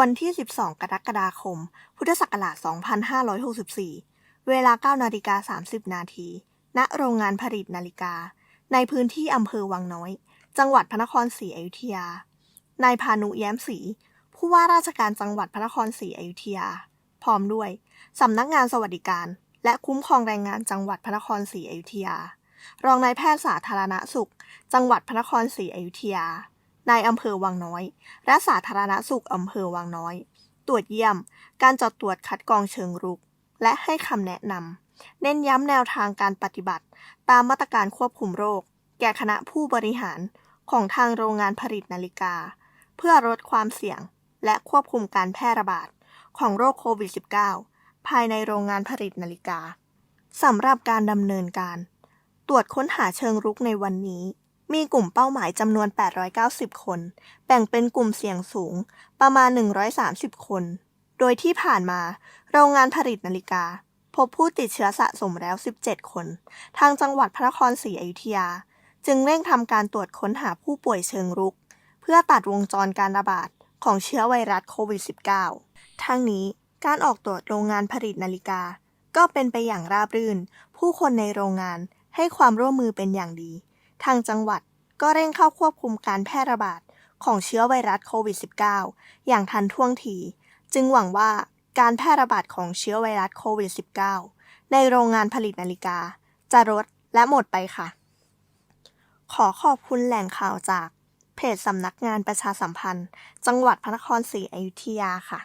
วันที่ 12 กรกฎาคม พุทธศักราช 2564 เวลา 9 นาฬิกา 30 นาที ณ โรงงานผลิตนาฬิกา ในพื้นที่อำเภอวังน้อย จังหวัดพระนครศรีอยุธยา นายพานุแย้มศรี ผู้ว่าราชการจังหวัดพระนครศรีอยุธยา พร้อมด้วยสำนักงานสวัสดิการ และคุ้มครองแรงงานจังหวัดพระนครศรีอยุธยา รองนายแพทย์สาธารณสุข จังหวัดพระนครศรีอยุธยา นายอำเภอวังน้อย และสาธารณสุขอำเภอวังน้อย ตรวจเยี่ยม การจัดตรวจคัดกรองเชิงรุก และให้คำแนะนำ เน้นย้ำแนวทางการปฏิบัติ ตามมาตรการควบคุมโรค แก่คณะผู้บริหารของทางโรงงานผลิตนาฬิกา เพื่อลดความเสี่ยง และควบคุมการแพร่ระบาด ของโรคโควิด -19 ภายในโรงงานผลิตนาฬิกาสำหรับการดำเนินการ ตรวจค้นหาเชิงรุกในวันนี้ มีกลุ่มเป้าหมายจำนวน 890 คน แบ่งเป็นกลุ่มเสี่ยงสูงประมาณ 130 คน โดยที่ผ่านมา โรงงานผลิตนาฬิกา พบผู้ติดเชื้อสะสมแล้ว 17 คน ทางจังหวัดพระนครศรีอยุธยา จึงเร่งทำการตรวจค้นหาผู้ป่วยเชิงรุก เพื่อตัดวงจรการระบาดของเชื้อไวรัสโควิด -19 ทั้งนี้การออกตรวจโรงงานผลิตนาฬิกา ก็เป็นไปอย่างราบรื่น ผู้คนในโรงงานให้ความร่วมมือเป็นอย่างดี ทางจังหวัดก็เร่งเข้าควบคุมการแพร่ระบาดของเชื้อไวรัสโควิด -19 อย่างทันท่วงที จึงหวังว่าการแพร่ระบาดของเชื้อไวรัสโควิด -19 ในโรงงานผลิตนาฬิกา จะลดและหมดไปค่ะ ขอขอบคุณแหล่งข่าวจากเพจสำนักงานประชาสัมพันธ์ จังหวัดพระนครศรีอยุธยาค่ะ